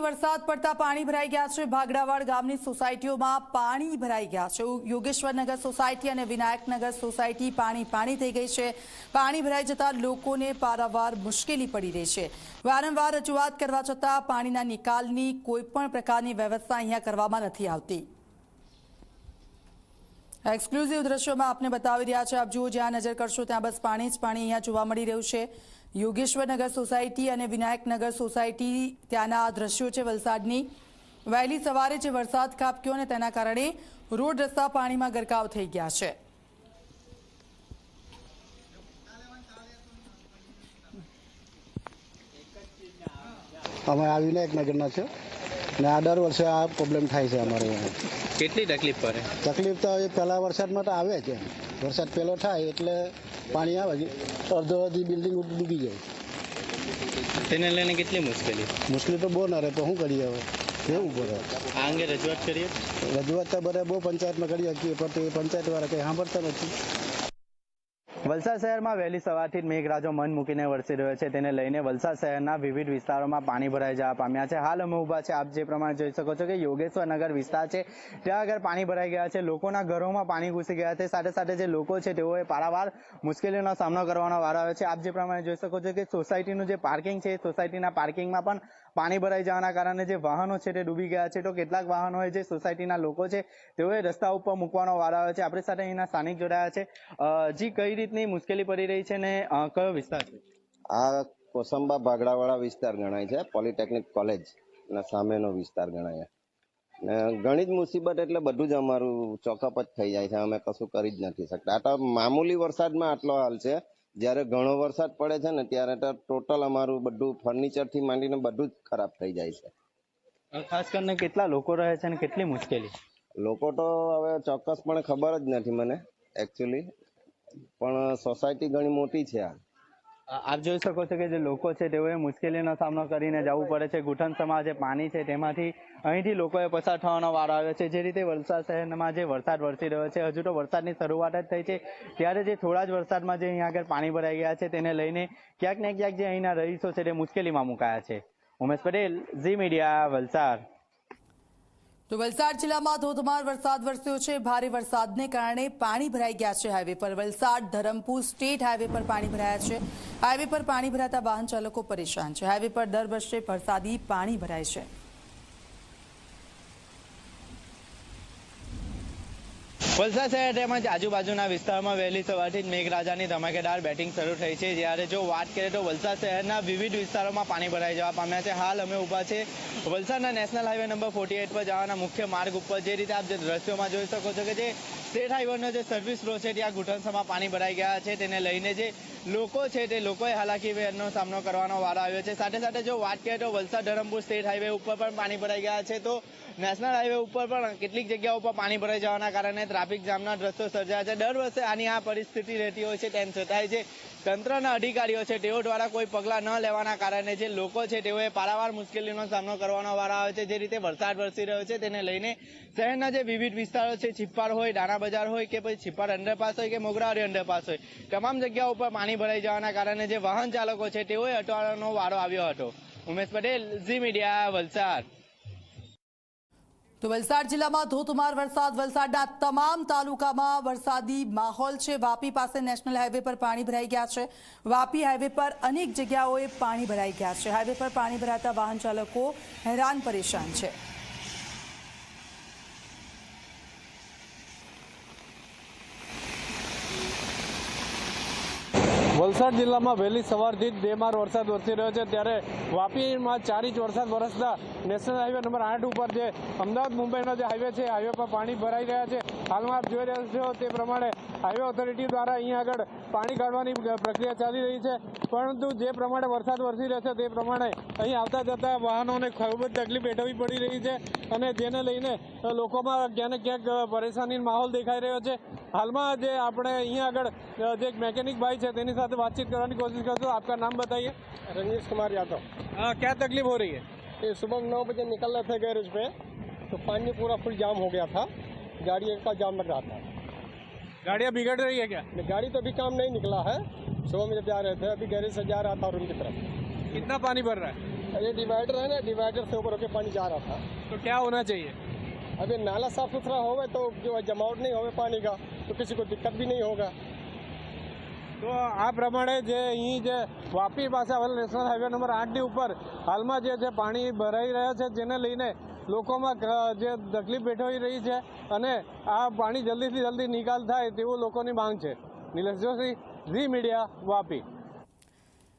કમોસમી વરસાદ પડતા પાણી ભરાઈ ગયા છે. ભાગડાવાડ ગામની સોસાયટીઓમાં પાણી ભરાઈ ગયા છે. યોગેશ્વરનગર સોસાયટી અને વિનાયકનગર સોસાયટી પાણી પાણી થઈ ગઈ છે. પાણી ભરાઈ જતા લોકોને પારાવાર મુશ્કેલી પડી રહી છે. વારંવાર રજૂઆત કરવા છતાં પાણીના નિકાલની કોઈપણ પ્રકારની વ્યવસ્થા અહીંયા કરવામાં નથી આવતી. એક્સક્લુઝિવ દ્રશ્યોમાં આપને બતાવી રહ્યા છે. આપ જુઓ જ્યાં નજર કરશો ત્યાં બસ પાણી જ પાણી અહીંયા જોવા મળી રહ્યું છે. યોગેશ્વરનગર સોસાયટી અને વિનાયકનગર સોસાયટી ત્યાંના દ્રશ્યો છે વલસાડની. વહેલી સવારે જે વરસાદ ખાબક્યો અને તેના કારણે રોડ રસ્તા પાણીમાં ગરકાવ થઈ ગયા છે. અમે આ વિનાયકનગરના છે ને આ દર વર્ષે આ પ્રોબ્લેમ થાય છે અમારે કેટલી તકલીફ પડે? તકલીફ તો એ પહેલા વરસાદમાં તો આવે છે વરસાદ પહેલો થાય એટલે પાણી આવે અડધો અડધી બિલ્ડિંગ ડૂબી જાય. તેને લઈને કેટલી મુશ્કેલી? મુશ્કેલી તો બહુ ના રહે તો શું કરીએ હવે? કેવું પડે? આ અંગે રજૂઆત કરીએ? રજૂઆત તો બધા બહુ પંચાયતમાં કરી શકીએ પણ તે પંચાયતવાળા કંઈ સાંભળતા નથી. વલસાડ શહેરમાં વહેલી સવારથી જ મેઘરાજો મન મૂકીને વરસી રહ્યો છે. તેને લઈને વલસાડ શહેરના વિવિધ વિસ્તારોમાં પાણી ભરાઈ જવા પામ્યા છે. હાલ અમે ઊભા છે. આપ જે પ્રમાણે જોઈ શકો છો કે યોગેશ્વર નગર વિસ્તાર છે. ત્યાં આગળ પાણી ભરાઈ ગયા છે. લોકોના ઘરોમાં પાણી ઘૂસી ગયા છે. સાથે સાથે જે લોકો છે તેઓએ પારાવાર મુશ્કેલીઓનો સામનો કરવાનો વારો આવ્યો છે. આપ જે પ્રમાણે જોઈ શકો છો કે સોસાયટીનું જે પાર્કિંગ છે સોસાયટીના પાર્કિંગમાં પણ પાણી ભરાઈ જવાના કારણે જે વાહનો છે તે ડૂબી ગયા છે. તો કેટલાક વાહનોએ જે સોસાયટીના લોકો છે તેઓએ રસ્તા ઉપર મૂકવાનો વારો આવ્યો છે. આપણી સાથે અહીંના સ્થાનિક જોડાયા છે. જી, કઈ રીતની મુશ્કેલી પડી રહી છે ને કયો વિસ્તાર છે? આ કોસંબા ભાગડાવાળા વિસ્તાર ગણાય છે પોલિટેકનિક કોલેજ ના સામેનો વિસ્તાર ગણાય ને ઘણી જ મુસીબત એટલે બધું જ અમારું ચોકઅપ જ થઈ જાય છે અમે કશું કરી જ નથી શકતા. આ તો મામૂલી વરસાદમાં આટલો હાલ છે જ્યારે ઘણો વરસાદ પડે છે ને ત્યારે તો ટોટલ અમારું બધું ફર્નિચરથી માંડીને બધું જ ખરાબ થઈ જાય છે. ખાસ કરીને કેટલા લોકો રહે છે અને કેટલી મુશ્કેલી? લોકો તો હવે ચોક્કસપણે ખબર જ નથી મને એકચ્યુઅલી પણ સોસાયટી ઘણી મોટી છે આપ જોઈ શકો છો કે જે લોકો છે તેઓએ મુશ્કેલીનો સામનો કરીને જવું પડે છે. ઘૂંટણસમાં જે પાણી છે તેમાંથી અહીંથી લોકોએ પસાર થવાનો વારો આવ્યો છે. જે રીતે વલસાડ શહેરમાં જે વરસાદ વરસી રહ્યો છે, હજુ તો વરસાદની શરૂઆત જ થઈ છે. ત્યારે જે થોડા જ વરસાદમાં જે અહીં આગળ પાણી ભરાઈ ગયા છે તેને લઈને ક્યાંક ને ક્યાંક જે અહીંના રહીશો છે તે મુશ્કેલીમાં મુકાયા છે. Umesh Patel, Zee media, Valsad. તો વલસાડ જિલ્લામાં ધોધમાર વરસાદ વરસ્યો છે. ભારે વરસાદને કારણે પાણી ભરાઈ ગયા છે હાઈવે પર. વલસાડ, ધરમપુર સ્ટેટ હાઈવે પર પાણી ભરાયા છે. હાઈવે પર પાણી ભરાતા વાહન ચાલકો પરેશાન છે. હાઈવે પર દર વર્ષે વરસાદી પાણી ભરાય છે. વલસાડ શહેર તેમજ આજુબાજુના વિસ્તારમાં વહેલી સવારથી જ મેઘરાજાની ધમાકેદાર બેટિંગ શરૂ થઈ છે. જ્યારે જો વાત કરીએ તો વલસાડ શહેરના વિવિધ વિસ્તારોમાં પાણી ભરાઈ જવા પામ્યા છે. હાલ અમે ઊભા છે વલસાડના નેશનલ હાઈવે નંબર ફોર્ટી પર જવાના મુખ્ય માર્ગ ઉપર. જે રીતે આપ જે દ્રશ્યોમાં જોઈ શકો છો કે જે સ્ટેટ હાઈવેનો જે સર્વિસ રોડ છે, ત્યાં ઘૂંટણસામાં પાણી ભરાઈ ગયા છે. તેને લઈને જે લોકો છે તે લોકોએ હાલાકી વેરનો સામનો કરવાનો વારો આવ્યો છે. સાથે સાથે જો વાત કરીએ તો વલસાડ ધરમપુર સ્ટેટ હાઈવે ઉપર પણ પાણી ભરાઈ ગયા છે. તો નેશનલ હાઈવે ઉપર પણ કેટલીક જગ્યાઓ ઉપર પાણી ભરાઈ જવાના કારણે ટ્રાફિક જામના દ્રશ્યો સર્જાયા છે. દર વર્ષે આની આ પરિસ્થિતિ રહેતી હોય છે તેમ છતાંય જે તંત્રના અધિકારીઓ છે તેઓ દ્વારા કોઈ પગલાં ન લેવાના કારણે જે લોકો છે તેઓએ પારાવાર મુશ્કેલીનો સામનો કરવાનો વારો આવે છે. જે રીતે વરસાદ વરસી રહ્યો છે તેને લઈને શહેરના જે વિવિધ વિસ્તારો છે છિપ્પાર હોય દાણા બજાર હોય કે પછી છિપ્પાર અંડરપાસ હોય કે મોગરાવાડી અંડરપાસ હોય, તમામ જગ્યાઓ ઉપર પાણી ભરાઈ જવાના કારણે જે વાહન ચાલકો છે તેઓએ અટવાડવાનો વારો આવ્યો હતો. Umesh Patel, Zee media, Valsad. તો વલસાડ જિલ્લામાં ધોધમાર વરસાદ. વલસાડના તમામ તાલુકામાં વરસાદી માહોલ છે. વાપી પાસે નેશનલ હાઈવે પર પાણી ભરાઈ ગયા છે. વાપી હાઈવે પર અનેક જગ્યાઓએ પાણી ભરાઈ ગયા છે. હાઈવે પર પાણી ભરાતા વાહન ચાલકો હેરાન પરેશાન છે. વલસાડ જિલ્લામાં વહેલી સવારથી જ બેમાર વરસાદ વરસી રહ્યો છે. ત્યારે વાપીમાં ચાર ઇંચ વરસાદ વરસતા નેશનલ હાઈવે નંબર આઠ ઉપર જે અમદાવાદ મુંબઈનો જે હાઈવે છે હાઈવે પર પાણી ભરાઈ રહ્યા છે. હાલમાં આપ જોઈ રહ્યા છો તે પ્રમાણે હાઈવે ઓથોરિટી દ્વારા અહીંયા આગળ પાણી કાઢવાની પ્રક્રિયા ચાલી રહી છે પરંતુ જે પ્રમાણે વરસાદ વરસી રહ્યો છે તે પ્રમાણે અહીં આવતા જતા વાહનોને ખૂબ જ તકલીફ વેઠવવી પડી રહી છે અને જેને લઈને લોકોમાં ક્યાંક ને ક્યાંક પરેશાની માહોલ દેખાઈ રહ્યો છે હાલમાં જે આપણે અહીંયા આગળ જે એક મેકેનિક ભાઈ છે તેની સાથે बातचीत करने की कोशिश करते हो आपका नाम बताइए रजनीश कुमार यादव हाँ क्या तकलीफ हो रही है ये सुबह नौ बजे निकल रहे थे गैरेज पे तो पानी पूरा फुल जाम हो गया था गाड़ी का जाम लग रहा था गाड़ियाँ बिगड़ रही है क्या गाड़ी तो अभी काम नहीं निकला है सुबह में जब जा रहे थे अभी गैरेज से जा रहा था रूम की तरफ कितना पानी भर रहा है ये डिवाइडर है ना डिवाइडर से ऊपर होके पानी जा रहा था तो क्या होना चाहिए अभी नाला साफ सुथरा होगा तो जो है जमावट नहीं होगा पानी का तो किसी को दिक्कत भी नहीं होगा તો આ પ્રમાણે જે અહીં જે વાપી પાસે આવેલ નેશનલ હાઈવે નંબર આઠની ઉપર હાલમાં જે છે પાણી ભરાઈ રહ્યા છે જેને લઈને લોકોમાં જે તકલીફ વેઠવી રહી છે અને આ પાણી જલ્દીથી જલ્દી નિકાલ થાય તેવું લોકોની માંગ છે. Nilesh Joshi, Zee media, Vapi.